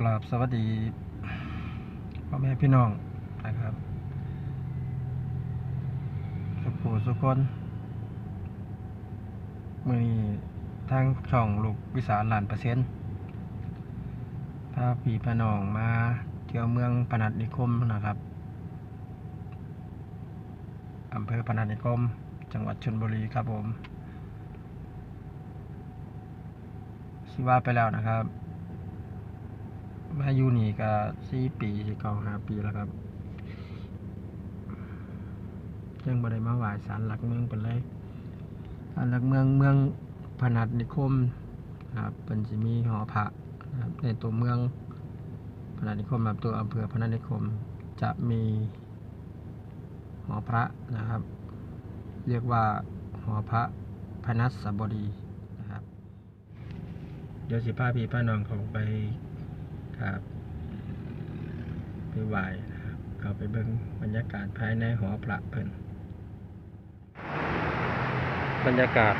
กราบสวัสดีพ่อแม่พี่น้องนะครับสุขูสุกคนมือนี้ทางช่องลูกวิสาหลานเปอร์เซ็นต์พาพี่พาน้องมาเที่ยวเมืองพนัสนิคมนะครับอำเภอพนัสนิคม จังหวัดชลบุรีครับผมสิว่าไปแล้วนะครับ มาอยู่นี่ก็สี่ปีเก่าห้าปีแล้วครับยังบ่ได้มาไหว้ศาลหลักเมืองเป็นเลยศาลหลักเมืองเมืองพนัสนิคมนะครับเป็นสิมีหอพระนะครับในตัวเมืองพนัสนิคมแบบตัวอำเภอพนัสนิคมจะมีหอพระนะครับ เรียกว่าหอพระพนัสบดีนะครับ เดี๋ยวสิพาพี่พาน้องเขาไป ครับไปไหว้นะครับเข้าไปเบิ่งบรรยากาศภายในหอพระเพิ่นบรรยากาศ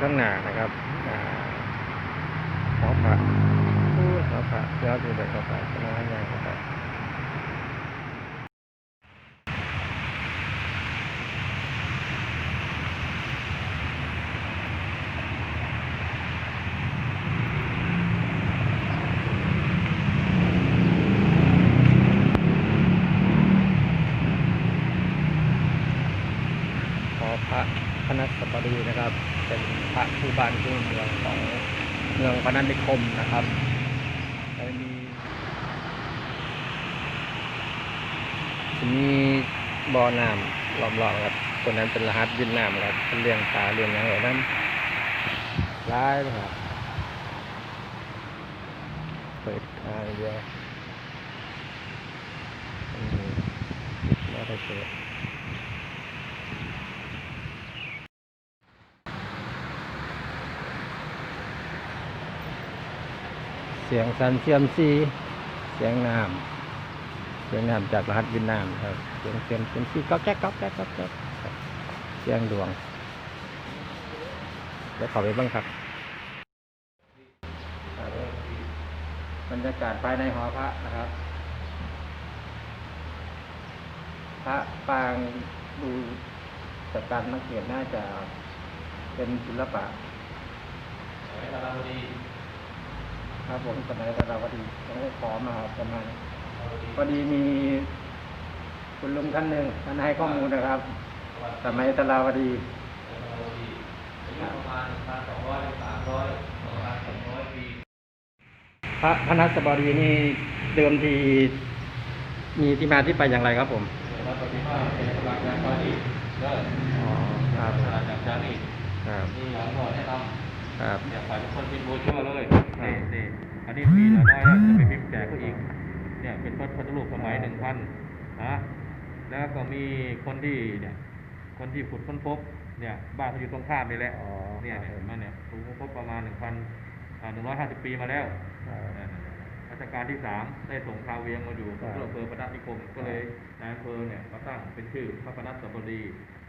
ข้างหน้านะครับหอพระหอพระเดี๋ยวจะไปเข้าไปจะมาให้ยังเข้าไปหอ พระพนัสบดีนะครับ เป็นพระคู่บ้านคู่เมืองของเมืองพนัสนิคมนะครับแล้วมีจะมีบ่อน้ำล้อมๆครับตัวนั้นเป็นรหัสวินน้ำครับเลี้ยงปลาเลี้ยงอย่างไรนั้นร้ายเลยครับเปิดทางเดียวอืมไม่ได้เปิด เสียงสันเซียมซีเสียงน้ำเสียงน้ำจากรหัสวินน้ำครับเสียงเซียมเซียมซีก็แก๊กก็แก๊กก็แก๊กครับเสียงดวงเดี๋ยวขอไปเบ้างครับบรรยากาศภายในหอพระนะครับ พระปางดูจากการสังเกตน่าจะเป็นศิลปะ ครับผมสมัยตะวดีต้องให้ขอมาประมาณพอดีมีคุณลุงท่านหนึ่งท่านให้ข้อมูลนะครับ สมัยตะลาวดีประมาณพันสองร้อยสามร้อยประมาณสองร้อยปีพระพนัสบดีนี่เดิมทีมีที่มาที่ไปอย่างไรครับผมแล้วปฏิภาณเป็นพลังงานตอนนี้เลิกอ๋อครับพลังงานจานี่ครับนี่อย่างก่อนแนะนครับำเนี่ยฝ่ายทุกคนเป็นโบชัวร์เลย นี่นี่อันนี้ปีละน้อยแล้วจะไปพิมพ์แจกเขาอีก เนี่ยเป็นพระพุทธรูปสมัยหนึ่งพันนะแล้วก็มีคนที่เนี่ย คนที่ขุดค้นพบ เนี่ย บ้านเขาอยู่ตรงข้ามนี่แหละอ๋อเนี่ยครับเนี่ยเห็นไหมาเนี่ยขุดค้นพบประมาณหนึ่งพันหนึ่งร้อยห้าสิบปีมาแล้วครับรัชกาลที่สามได้ส่งคราวเวียงมาอยู่ครับที่อำเภอพนัสนิคม ก็เลยนายอำเภอเนี่ยมาตั้งเป็นชื่อพระพนัสบดี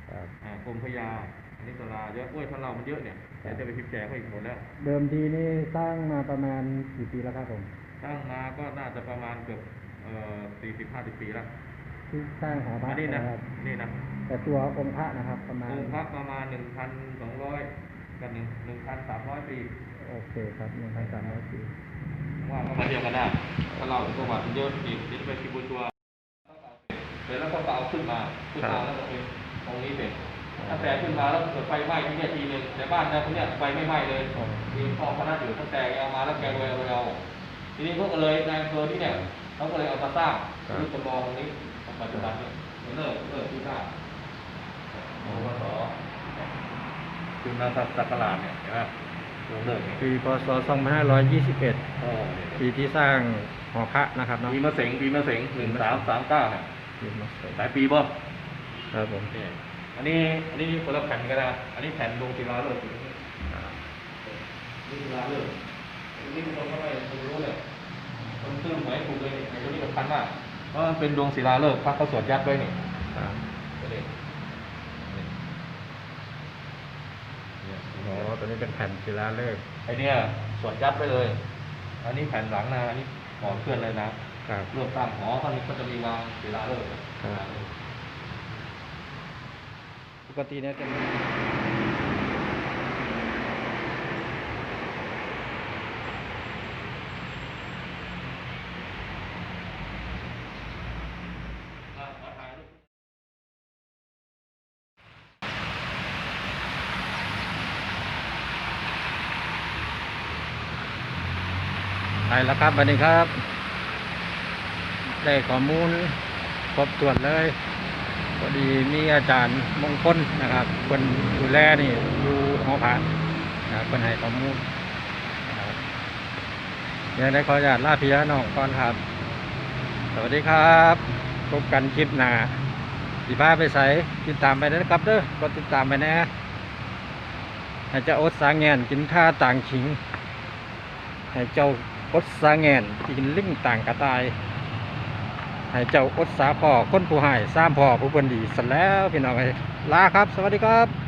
ครับอ่ากรมพระยาอั นนี้ตลาเยอะโอ้ยท่านเรามันเยอะเนี่ยครับเดี๋ยวจะไปพิมพ์แจกเขาอีกหมดแล้ว เดิมทีนี่สร้างมาประมาณกี่ปีแล้วครับผมตั้งมาก็น่าจะประมาณเกือบเอ่อสี่สิบห้าสิบปีแล้วที่สร้างหอพระอันนี้นะครับ นี่นะแต่ตัวองค์พระนะครับ ประมาณ องค์พระประมาณหนึ่งพันสองร้อยกับหนึ่งหนึ่งพันสามร้อยปี โอเคครับหนึ่งพันสามร้อยปี ว่าก็มาเดียวกันได้ถ้าเราประวัติมันเยอะอีกเดี๋ยวจะไปคิบูชัวเสร็จแล้วก็เอาขึ้นมาขึ้นมาแล้วก็เป็นตรงนี้เสร็จ ถ้าแต่ขึ้นมาแล้วเกิดไฟไหม้ที่เนี่ยทีหนึ่งแต่บ้านเนี่ยพวกเนี้ยไฟไม่ไหม้เลยอ๋อมีพ่อคณะอยู่ตั้งแต่เอามาแล้วแกเลยเอาไปเอาทีนี้พวกก็เลยนายอำเภอที่เนี่ยเขาก็เลยเอามาสร้างรูปจำลองตรงนี้ปัจจุบันเนี่ยเลิกเลิกที่สร้างโอ้โหสอคือนาสักการะเนี่ยเห็นไหมเลิกเนี่ยปีพศ 2521โอ้เนี่ยปีที่สร้างหอพระนะครับเนาะปีมะเสงปีมะเสงหนึ่งสามสามเก้าเนี่ยปีมะเสงหลายปีป่ะครับผมนี่ อันนี้อันนี้คนละแผ่นกันนะอันนี้แผ่นดวงศิลาฤกษ์อยู่นี่นี่ศิลาฤกษ์อันนี้คนเข้าไปคุณรู้เลยคนตื้มหวยถูกเลยไอ้ตัวนี้สำคัญมากเพราะมันเป็นดวงศิลาฤกษ์พระเขาสวดยัดไว้นี่ครับตัวนี้นี่เนี่ยอ๋อตัวนี้เป็นแผ่นศิลาฤกษ์ไอเนี้ยสวดยัดไปเลย อันนี้แผ่นหลังนะอันนี้ก่อนเพื่อนเลยนะครับเริ่มสร้างหอตอนนี้ก็จะมีวางศิลาฤกษ์ครับ ปกติเนี่ยจะมีไปแล้วครับวันนี้ครับ ได้ข้อมูลครบถ้วนเลย พอดีมีอาจารย์มงคลนะครับคนดูแลนี่อยู่หอผ่านนะครับคนให้ข้อมูลนะครับยังได้ขออนุญาตลาพี่น้องก่อนครับ สวัสดีครับพบกันคลิปหน้าสีบ้าไปใส่ติดตามไปนะครับเด้อกดติดตามไปนะให้เจ้าอดสางแงนกินข้าต่างขิง ให้เจ้าอดสาแงนกินลิงต่างกระต่าย ให้เจ้าอดสาพ่อคนผู้ให้สร้างพ่อผู้เป็นดีสันแล้วพี่น้องเอ้ยลาครับ สวัสดีครับ